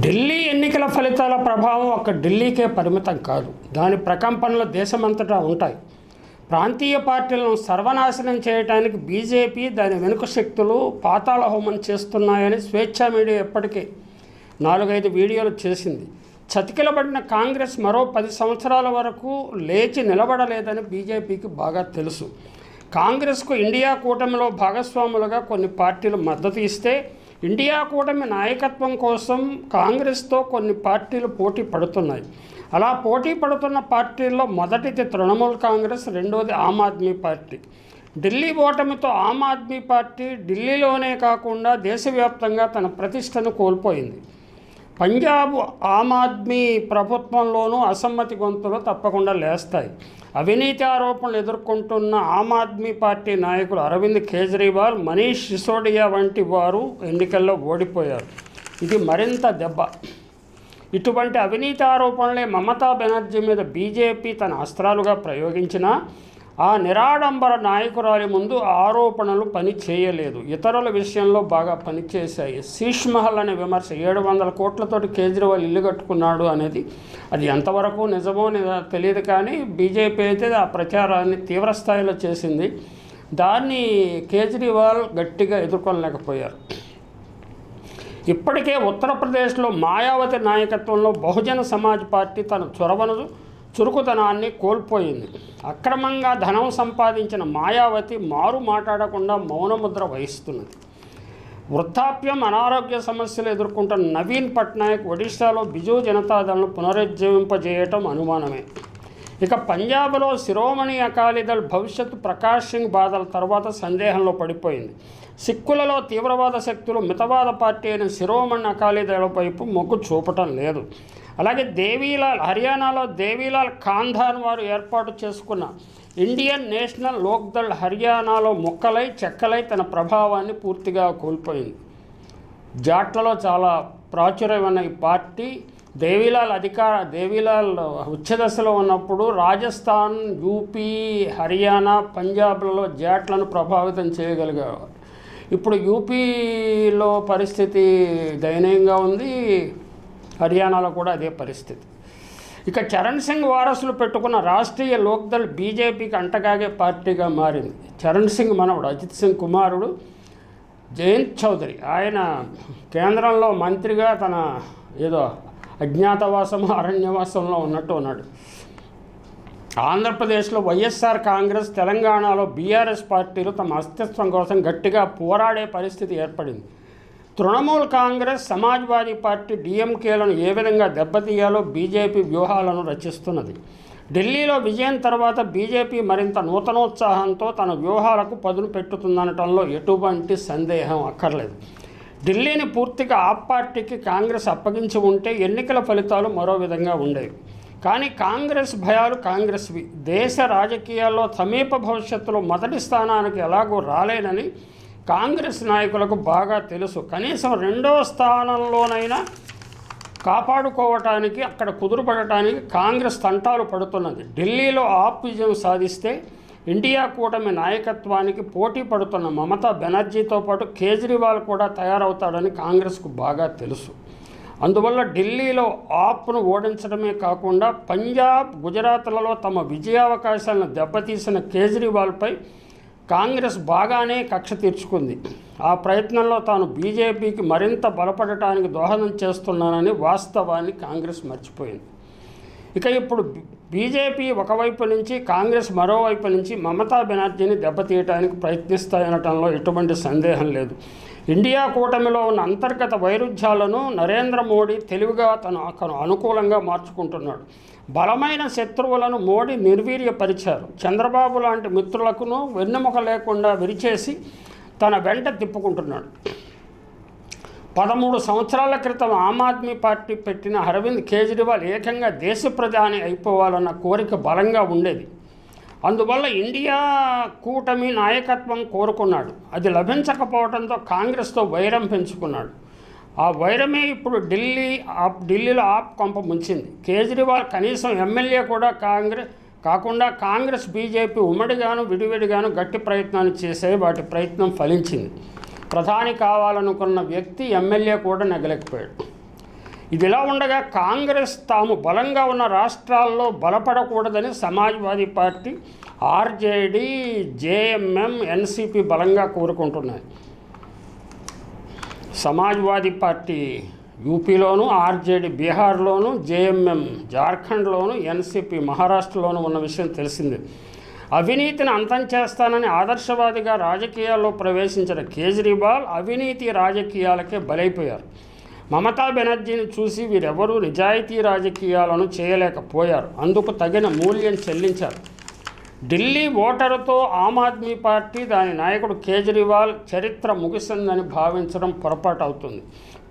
ఢిల్లీ ఎన్నికల ఫలితాల ప్రభావం ఒక్క ఢిల్లీకే పరిమితం కాదు. దాని ప్రకంపనలు దేశమంతటా ఉంటాయి. ప్రాంతీయ పార్టీలను సర్వనాశనం చేయడానికి బీజేపీ దాని వెనుక శక్తులు పాతాళ హోమం చేస్తున్నాయని స్వేచ్ఛా మీడియా ఎప్పటికే నాలుగైదు వీడియోలు చేసింది. చతికిలబడిన కాంగ్రెస్ మరో పది సంవత్సరాల వరకు లేచి నిలబడలేదని బీజేపీకి బాగా తెలుసు. కాంగ్రెస్కు ఇండియా కూటమిలో భాగస్వాములుగా కొన్ని పార్టీలు మద్దతు ఇస్తే ఇండియా కూటమి నాయకత్వం కోసం కాంగ్రెస్తో కొన్ని పార్టీలు పోటీ పడుతున్నాయి. అలా పోటీ పడుతున్న పార్టీల్లో మొదటిది తృణమూల్ కాంగ్రెస్ రెండోది ఆమ్ ఆద్మీ పార్టీ. ఢిల్లీ ఓటమితో ఆమ్ ఆద్మీ పార్టీ ఢిల్లీలోనే కాకుండా దేశవ్యాప్తంగా తన ప్రతిష్టను కోల్పోయింది. పంజాబ్ ఆమ్ ఆద్మీ ప్రభుత్వంలోనూ అసమ్మతి గొంతులు తప్పకుండా లేస్తాయి. అవినీతి ఆరోపణలు ఎదుర్కొంటున్న ఆమ్ ఆద్మీ పార్టీ నాయకులు అరవింద్ కేజ్రీవాల్ మనీష్ సిసోడియా వంటి వారు ఎన్నికల్లో ఓడిపోయారు. ఇది మరింత దెబ్బ. ఇటువంటి అవినీతి ఆరోపణలే మమతా బెనర్జీ మీద బీజేపీ తన అస్త్రాలుగా ప్రయోగించినా ఆ నిరాడంబర నాయకురాలి ముందు ఆరోపణలు పని చేయలేదు. ఇతరుల విషయంలో బాగా పనిచేశాయి శీష్ మహల్ అనే విమర్శ ఏడు వందల కోట్లతోటి కేజ్రీవాల్ ఇల్లు కట్టుకున్నాడు అనేది అది ఎంతవరకు నిజమో తెలియదు కానీ బీజేపీ అయితే ఆ ప్రచారాన్ని తీవ్రస్థాయిలో చేసింది. దాన్ని కేజ్రీవాల్ గట్టిగా ఎదుర్కొనలేకపోయారు. ఇప్పటికే ఉత్తరప్రదేశ్లో మాయావతి నాయకత్వంలో బహుజన సమాజ్ పార్టీ తన చొరవను చురుకుతనాన్ని కోల్పోయింది. అక్రమంగా ధనం సంపాదించిన మాయావతి మారు మాట్లాడకుండా మౌనముద్ర వహిస్తున్నది. వృద్ధాప్యం అనారోగ్య సమస్యలు ఎదుర్కొంటున్న నవీన్ పట్నాయక్ ఒడిశాలో బిజు జనతాదళ్ను పునరుజ్జీవింపజేయటం అనుమానమే. ఇక పంజాబ్లో శిరోమణి అకాలీదళ్ భవిష్యత్ ప్రకాష్ సింగ్ బాధల తర్వాత సందేహంలో పడిపోయింది. సిక్కులలో తీవ్రవాద శక్తులు మితవాద పార్టీ అయిన శిరోమణి అకాలీదళ వైపు మొగ్గు చూపటం లేదు. అలాగే దేవీలాల్ హర్యానాలో దేవీలాల్ ఖాంధాన్ వారు ఏర్పాటు చేసుకున్న ఇండియన్ నేషనల్ లోక్దళ్ హర్యానాలో ముక్కలై చెక్కలై తన ప్రభావాన్ని పూర్తిగా కోల్పోయింది. జాట్లలో చాలా ప్రాచుర్యమైన ఈ పార్టీ దేవీలాల్ అధికార దేవీలాల్ ఉచ్చదశలో ఉన్నప్పుడు రాజస్థాన్ యూపీ హర్యానా పంజాబ్లలో జాట్లను ప్రభావితం చేయగలిగేవారు. ఇప్పుడు యూపీలో పరిస్థితి దయనీయంగా ఉంది. హర్యానాలో కూడా అదే పరిస్థితి. ఇక చరణ్ సింగ్ వారసులు పెట్టుకున్న రాష్ట్రీయ లోక్దళ్ బీజేపీకి అంటగాగే పార్టీగా మారింది. చరణ్ సింగ్ మనవడు అజిత్ సింగ్ కుమారుడు జయంత్ చౌదరి. ఆయన కేంద్రంలో మంత్రిగా తన ఏదో అజ్ఞాతవాసము అరణ్యవాసంలో ఉన్నట్టు ఉన్నాడు. ఆంధ్రప్రదేశ్లో వైఎస్ఆర్ కాంగ్రెస్ తెలంగాణలో బీఆర్ఎస్ పార్టీలు తమ అస్తిత్వం కోసం గట్టిగా పోరాడే పరిస్థితి ఏర్పడింది. తృణమూల్ కాంగ్రెస్ సమాజ్వాదీ పార్టీ డిఎంకేలను ఏ విధంగా దెబ్బతీయాలో బీజేపీ వ్యూహాలను రచిస్తున్నది. ఢిల్లీలో విజయం తర్వాత బీజేపీ మరింత నూతనోత్సాహంతో తన వ్యూహాలకు పదును పెట్టుతుందనటంలో ఎటువంటి సందేహం అక్కర్లేదు. ఢిల్లీని పూర్తిగా ఆ పార్టీకి కాంగ్రెస్ అప్పగించి ఉంటే ఎన్నికల ఫలితాలు మరో విధంగా ఉండేవి. కానీ కాంగ్రెస్ భయాలు కాంగ్రెస్వి. దేశ రాజకీయాల్లో సమీప భవిష్యత్తులో మొదటి స్థానానికి ఎలాగో రాలేనని కాంగ్రెస్ నాయకులకు బాగా తెలుసు. కనీసం రెండో స్థానంలోనైనా కాపాడుకోవటానికి అక్కడ కుదురుపడటానికి కాంగ్రెస్ తంటాలు పడుతున్నది. ఢిల్లీలో ఆప్ విజయం సాధిస్తే ఇండియా కూటమి నాయకత్వానికి పోటీ పడుతున్న మమతా బెనర్జీతో పాటు కేజ్రీవాల్ కూడా తయారవుతాడని కాంగ్రెస్కు బాగా తెలుసు. అందువల్ల ఢిల్లీలో ఆప్ను ఓడించడమే కాకుండా పంజాబ్ గుజరాత్లలో తమ విజయావకాశాలను దెబ్బతీసిన కేజ్రీవాల్పై కాంగ్రెస్ బాగానే కక్ష తీర్చుకుంది. ఆ ప్రయత్నంలో తాను బీజేపీకి మరింత బలపడటానికి దోహదం చేస్తున్నానని వాస్తవాన్ని కాంగ్రెస్ మర్చిపోయింది. ఇక ఇప్పుడు బీజేపీ ఒకవైపు నుంచి కాంగ్రెస్ మరోవైపు నుంచి మమతా బెనర్జీని దెబ్బతీయటానికి ప్రయత్నిస్తాయనటంలో ఎటువంటి సందేహం లేదు. ఇండియా కూటమిలో ఉన్న అంతర్గత వైరుధ్యాలను నరేంద్ర మోడీ తెలివిగా తను తను అనుకూలంగా మార్చుకుంటున్నాడు. బలమైన శత్రువులను మోడీ నిర్వీర్యపరిచారు. చంద్రబాబు లాంటి మిత్రులకును వెన్నెముక లేకుండా విరిచేసి తన వెంట తిప్పుకుంటున్నాడు. పదమూడు సంవత్సరాల క్రితం ఆమ్ ఆద్మీ పార్టీ పెట్టిన అరవింద్ కేజ్రీవాల్ ఏకంగా దేశ ప్రధాని అయిపోవాలన్న కోరిక బలంగా ఉండేది. అందువల్ల ఇండియా కూటమి నాయకత్వం కోరుకున్నాడు. అది లభించకపోవడంతో కాంగ్రెస్తో వైరం పెంచుకున్నాడు. ఆ వైరమే ఇప్పుడు ఢిల్లీ ఆప్ ఢిల్లీలో ఆప్ కొంప ముంచింది. కేజ్రీవాల్ కనీసం ఎమ్మెల్యే కూడా కాంగ్రెస్ కాకుండా కాంగ్రెస్ బీజేపీ ఉమ్మడిగాను విడివిడిగాను గట్టి ప్రయత్నాలు చేసే వాటి ప్రయత్నం ఫలించింది. ప్రధాని కావాలనుకున్న వ్యక్తి ఎమ్మెల్యే కూడా నెగలేకపోయాడు. ఇదిలా ఉండగా కాంగ్రెస్ తాము బలంగా ఉన్న రాష్ట్రాల్లో బలపడకూడదని Samajwadi party RJD JMM NCP బలంగా కోరుకుంటున్నాయి. సమాజ్వాదీ పార్టీ యూపీలోను ఆర్జేడీ బీహార్లోను జేఎంఎం జార్ఖండ్లోను ఎన్సిపి మహారాష్ట్రలోను ఉన్న విషయం తెలిసిందే. అవినీతిని అంతం చేస్తానని ఆదర్శవాదిగా రాజకీయాల్లో ప్రవేశించిన కేజ్రీవాల్ అవినీతి రాజకీయాలకే బలైపోయారు. మమతా బెనర్జీని చూసి వీరెవరూ నిజాయితీ రాజకీయాలను చేయలేకపోయారు. అందుకు తగిన మూల్యం చెల్లించారు. ఢిల్లీ ఓటరుతో ఆమ్ ఆద్మీ పార్టీ దాని నాయకుడు కేజ్రీవాల్ చరిత్ర ముగిసిందని భావించడం పొరపాటు అవుతుంది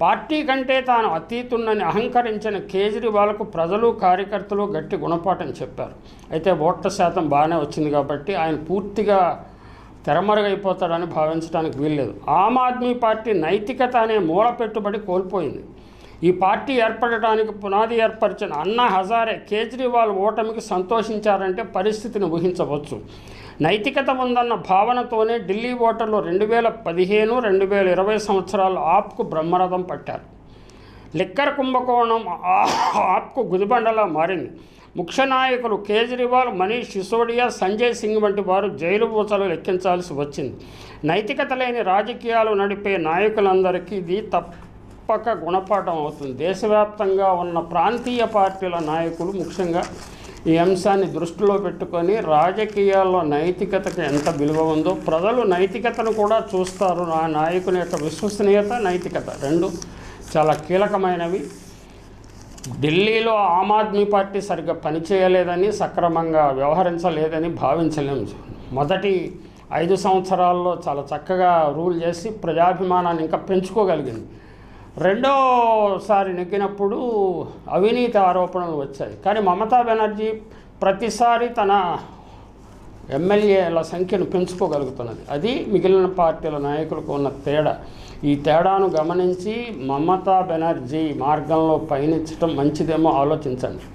పార్టీ కంటే తాను అతీతున్నని అహంకరించిన కేజ్రీవాల్కు ప్రజలు కార్యకర్తలు గట్టి గుణపాఠం చెప్పారు. అయితే ఓట్ల శాతం బాగానే వచ్చింది కాబట్టి ఆయన పూర్తిగా తెరమరుగైపోతాడని భావించడానికి వీల్లేదు. ఆమ్ ఆద్మీ పార్టీ నైతికత అనే మూల పెట్టుబడి కోల్పోయింది. ఈ పార్టీ ఏర్పడటానికి పునాది ఏర్పరిచిన అన్నా హజారే కేజ్రీవాల్ ఓటమికి సంతోషించారంటే పరిస్థితిని ఊహించవచ్చు. నైతికత ఉందన్న భావనతోనే ఢిల్లీ ఓటర్లు రెండు వేల పదిహేను రెండు వేల ఇరవై సంవత్సరాలు ఆప్కు బ్రహ్మరథం పట్టారు. లిక్కర్ కుంభకోణం ఆప్కు గుదిబండలా మారింది. ముఖ్య నాయకులు కేజ్రీవాల్ మనీష్ సిసోడియా సంజయ్ సింగ్ వంటి వారు జైలు బూసలు లెక్కించాల్సి వచ్చింది. నైతికత లేని రాజకీయాలు నడిపే నాయకులందరికీ ఇది తప్పక గుణపాఠం అవుతుంది. దేశవ్యాప్తంగా ఉన్న ప్రాంతీయ పార్టీల నాయకులు ముఖ్యంగా ఈ అంశాన్ని దృష్టిలో పెట్టుకొని రాజకీయాల్లో నైతికతకు ఎంత విలువ ఉందో ప్రజలు నైతికతను కూడా చూస్తారు. ఆ నాయకుని యొక్క విశ్వసనీయత నైతికత రెండు చాలా కీలకమైనవి. ఢిల్లీలో ఆమ్ ఆద్మీ పార్టీ సరిగ్గా పనిచేయలేదని సక్రమంగా వ్యవహరించలేదని భావించలేము మొదటి ఐదు సంవత్సరాల్లో చాలా చక్కగా రూల్ చేసి ప్రజాభిమానాన్ని ఇంకా పెంచుకోగలిగింది. రెండోసారి నెగ్గినప్పుడు అవినీతి ఆరోపణలు వచ్చాయి. కానీ మమతా బెనర్జీ ప్రతిసారి తన ఎమ్మెల్యేల సంఖ్యను పెంచుకోగలుగుతున్నది. అది మిగిలిన పార్టీల నాయకులకు ఉన్న తేడా. ఈ తేడాను గమనించి మమతా బెనర్జీ మార్గంలో పయనించడం మంచిదేమో ఆలోచించండి.